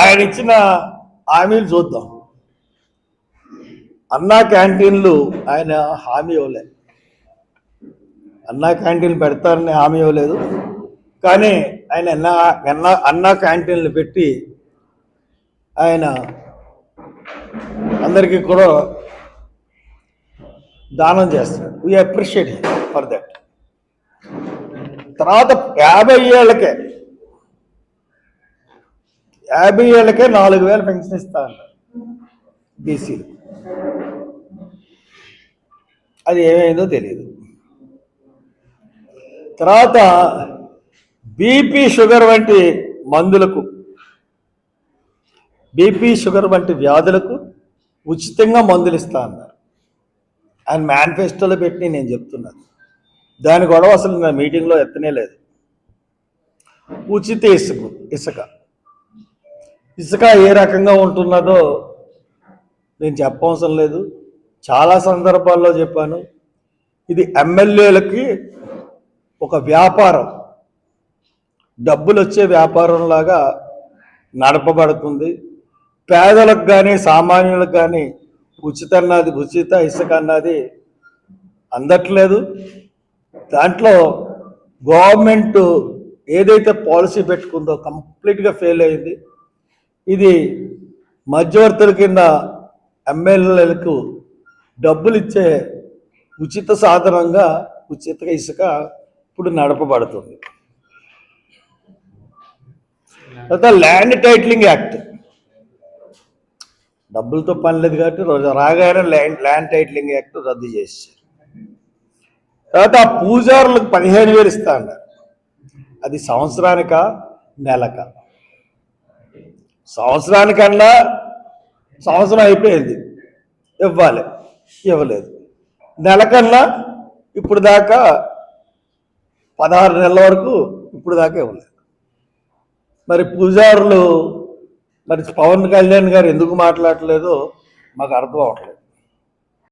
ఆయన ఇచ్చిన హామీలు చూద్దాం. అన్నా క్యాంటీన్లు ఆయన హామీ ఇవ్వలే. అన్నా క్యాంటీన్లు పెడతారని హామీ ఇవ్వలేదు. కానీ ఆయన అన్నా అన్నా అన్నా క్యాంటీన్లు పెట్టి ఆయన అందరికీ కూడా దానం చేస్తాడు వీ అప్రిషియేట్ ఫర్ దట్ తర్వాత యాభై ఏళ్ళకే యాభై ఏళ్ళకే నాలుగు వేలు పెన్షన్ ఇస్తా అన్నారు బీసీలు. అది ఏమైందో తెలియదు తర్వాత బీపీ షుగర్ వంటి మందులకు బీపీ షుగర్ వంటి వ్యాధులకు ఉచితంగా మందులు ఇస్తా అన్నారు. ఆయన మేనిఫెస్టోలో పెట్టి నేను చెప్తున్నాను. దాని గొడవ అసలు నా మీటింగ్లో ఎత్తనే లేదు. ఉచిత ఇసుక ఇసుక. ఇసుక ఏ రకంగా ఉంటున్నదో నేను చెప్పవసరం లేదు. చాలా సందర్భాల్లో చెప్పాను. ఇది ఎమ్మెల్యేలకి ఒక వ్యాపారం. డబ్బులు వచ్చే వ్యాపారం లాగా నడపబడుతుంది. పేదలకు కానీ సామాన్యులకు కానీ ఉచిత అన్నది ఉచిత ఇసుక అన్నది అందట్లేదు. దాంట్లో గవర్నమెంట్ ఏదైతే పాలసీ పెట్టుకుందో కంప్లీట్గా ఫెయిల్ అయింది. ఇది మధ్యవర్తుల కింద ఎమ్మెల్యేలకు డబ్బులు ఇచ్చే ఉచిత సాధనంగా ఉచిత ఇసుక ఇప్పుడు నడపబడుతుంది. తర్వాత ల్యాండ్ టైటిలింగ్ యాక్ట్. డబ్బులతో పని లేదు కాబట్టి రోజు రాగానే ల్యాండ్ ల్యాండ్ టైటిలింగ్ యాక్ట్ రద్దు చేశారు. తర్వాత ఆ పూజారులకు పదిహేను వేలు ఇస్తా అన్నారు. అది సంవత్సరానిక నెలక? సంవత్సరానికన్నా సంవత్సరం అయిపోయింది. ఇవ్వాలి. ఇవ్వలేదు. నెలకన్నా ఇప్పుడు దాకా పదహారు నెలల వరకు ఇప్పుడు దాకా ఇవ్వలేదు. మరి పూజారులు మరి పవన్ కళ్యాణ్ గారు ఎందుకు మాట్లాడలేదో మాకు అర్థం అవట్లేదు